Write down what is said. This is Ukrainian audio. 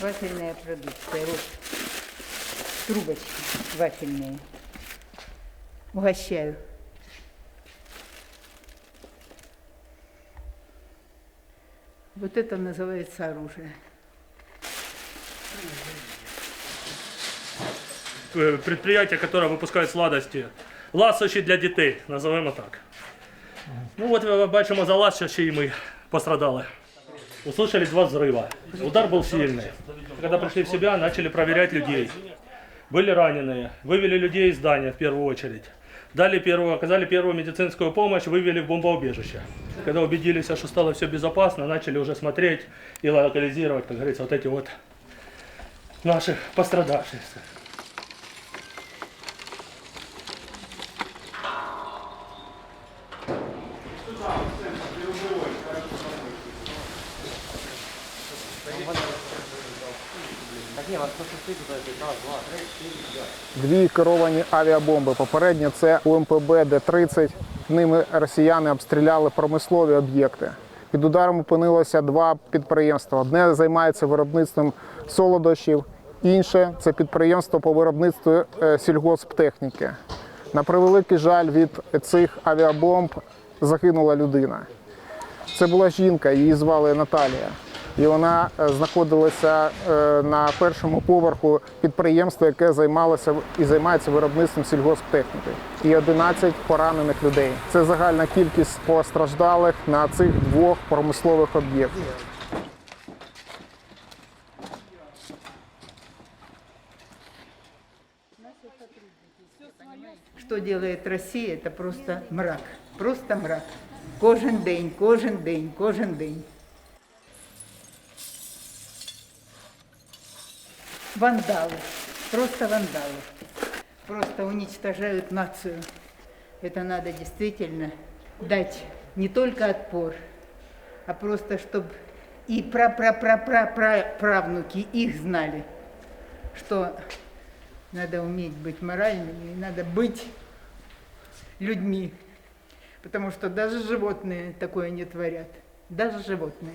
Вафельная продукция. Вот трубочки вафельные. Угощаю. Вот это называется оружие. Э, предприятие, которое выпускает сладості. Ласощі для дітей, називаємо так. Ну от ми бачимо за ласощі і ми пострадали. Услышали два взрыва. Удар был сильный. Когда пришли в себя, начали проверять людей. Были раненые. Вывели людей из здания в первую очередь. Дали первую, оказали первую медицинскую помощь, вывели в бомбоубежище. Когда убедились, что стало все безопасно, начали уже смотреть и локализировать, как говорится, вот эти вот наших пострадавших. Дві керовані авіабомби. Попередньо це УМПБ Д-30. Ними росіяни обстріляли промислові об'єкти. Під ударом опинилося два підприємства. Одне займається виробництвом солодощів, інше це підприємство по виробництву е, сільгосптехніки. На превеликий жаль, від цих авіабомб загинула людина. Це була жінка, її звали Наталія. І вона е, знаходилася е, на першому поверху підприємства, яке займалося і займається виробництвом сільгосптехніки. І 11 поранених людей. Це загальна кількість постраждалих на цих двох промислових об'єктах. Что делает Россия, это просто мрак. Просто мрак. Кожен день, кожен день, кожен день. Вандалы. Просто вандалы. Просто уничтожают нацию. Это надо действительно дать не только отпор, а просто чтобы и правнуки их знали, что надо уметь быть моральными, и надо быть людьми. Потому что даже животные такое не творят. Даже животные.